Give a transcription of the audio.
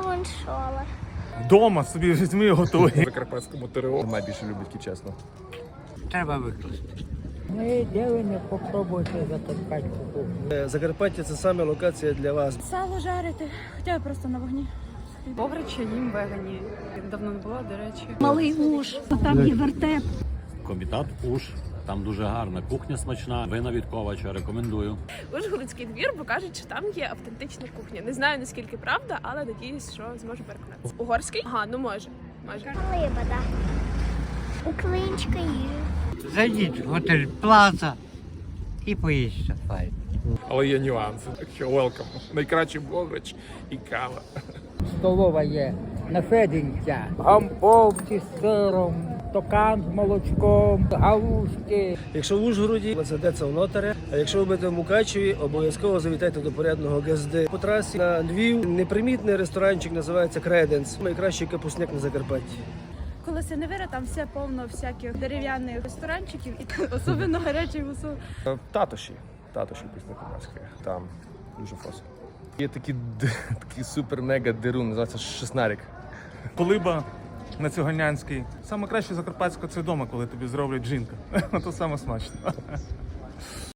гоншола. Дома собі візьми і готуй. В Закарпатському ТРО найбільше люблять чесно. Треба викласти. Ми ділимо, попробуйте закарпатську кухню. Е, Закарпаття це саме локація для вас. Сало жарити, хоча я просто на вогні. Бограча їм вегані. Давно не була, до речі. Малий уж, там є вертеп. Комітат Уш. Там дуже гарна кухня смачна. Вина від Ковача рекомендую. Ужгородський двір, бо кажуть, що там є автентична кухня. Не знаю наскільки правда, але надіюсь, що зможу переконатися. Угорський? Ага, ну може. може. Риба, да. Українська їжа. Зайдіть в готель Плаза і поїжджайте файно. Але є нюанси. Так що welcome. Найкращий бограч і кава. Столова є на Федінця. Гамповці з сиром, токан з молочком, галушки. Якщо в Ужгороді, це в нотаре. А якщо ви будете в Мукачеві, обов'язково завітайте до порядного ГСД. По трасі на Львів непримітний ресторанчик називається Креденс. Найкращий капусняк на Закарпатті. Коли Синевира, там все повно всяких дерев'яних ресторанчиків, і особливо гарячий гусу. Татоші. Татоші після Кубанської. Там дуже фос. Є такий, д- такий супер-мега дерун, називається шеснарик. Полиба на Цюганянський. Саме краще закарпатського це вдома, коли тобі зроблять жінка. То саме смачно.